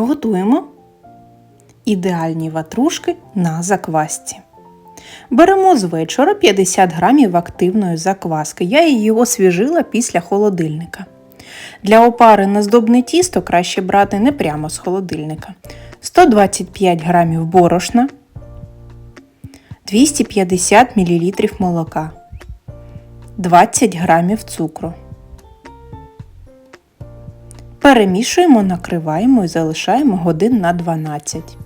Готуємо ідеальні ватрушки на заквасці. Беремо з вечора 50 грамів активної закваски. Я її освіжила після холодильника. Для опари на здобне тісто краще брати не прямо з холодильника. 125 грамів борошна, 250 мл молока, 20 грамів цукру. Перемішуємо, накриваємо і залишаємо годин на 12.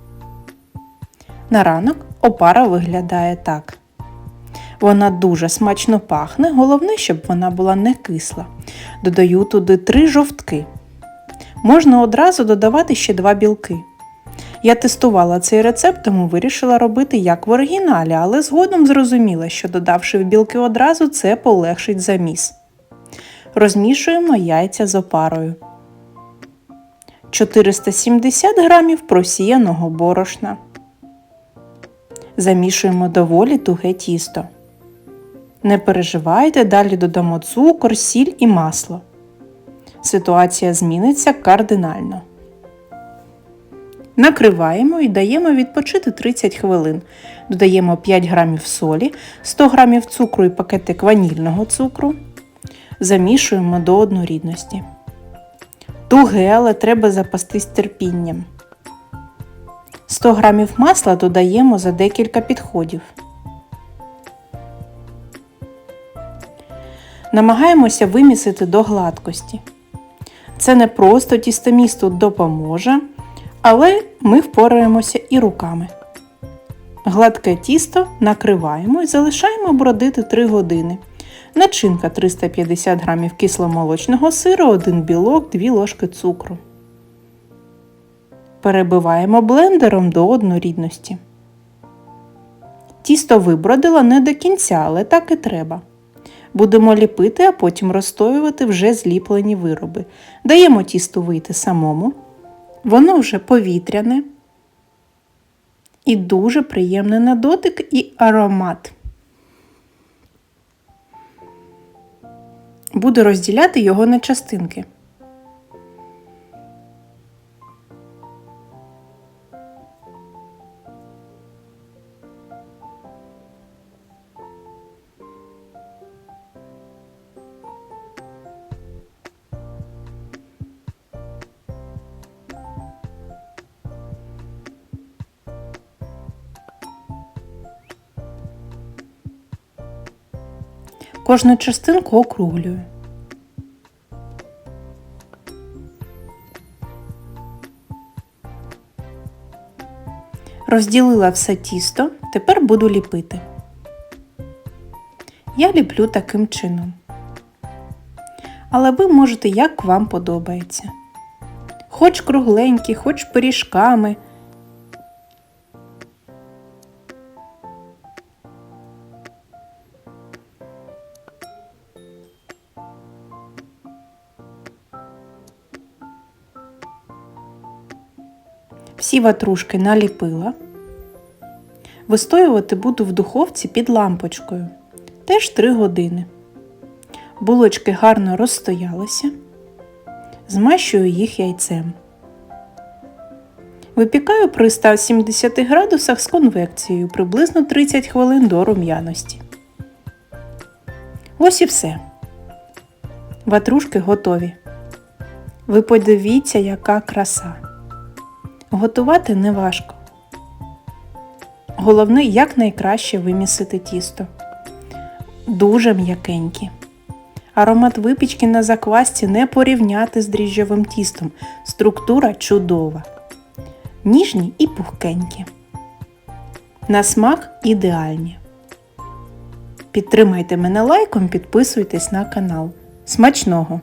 На ранок опара виглядає так. Вона дуже смачно пахне, головне, щоб вона була не кисла. Додаю туди 3 жовтки. Можна одразу додавати ще 2 білки. Я тестувала цей рецепт, тому вирішила робити як в оригіналі, але згодом зрозуміла, що додавши в білки одразу, це полегшить заміс. Розмішуємо яйця з опарою. 470 грамів просіяного борошна. Замішуємо доволі туге тісто. Не переживайте, далі додамо цукор, сіль і масло. Ситуація зміниться кардинально. Накриваємо і даємо відпочити 30 хвилин. Додаємо 5 грамів солі, 100 грамів цукру і пакетик ванільного цукру. Замішуємо до однорідності. Туге, але треба запастись терпінням. 100 грамів масла додаємо за декілька підходів. Намагаємося вимісити до гладкості. Це не просто тістоміс тут допоможе, але ми впораємося і руками. Гладке тісто накриваємо і залишаємо бродити 3 години. Начинка 350 г кисломолочного сиру, 1 білок, 2 ложки цукру. Перебиваємо блендером до однорідності. Тісто вибродила не до кінця, але так і треба. Будемо ліпити, а потім розстоювати вже зліплені вироби. Даємо тісту вийти самому. Воно вже повітряне і дуже приємне на дотик і аромат. Буду розділяти його на частинки. Кожну частинку округлюю. Розділила все тісто, тепер буду ліпити. Я ліплю таким чином. Але ви можете, як вам подобається. Хоч кругленькі, хоч пиріжками. Всі ватрушки наліпила. Вистоювати буду в духовці під лампочкою. Теж 3 години. Булочки гарно розстоялися. Змащую їх яйцем. Випікаю при 170 градусах з конвекцією приблизно 30 хвилин до рум'яності. Ось і все. Ватрушки готові. Ви подивіться, яка краса. Готувати не важко. Головне якнайкраще вимісити тісто. Дуже м'якенькі. Аромат випічки на заквасці не порівняти з дріжджовим тістом. Структура чудова. Ніжні і пухкенькі. На смак ідеальні. Підтримайте мене лайком, підписуйтесь на канал. Смачного!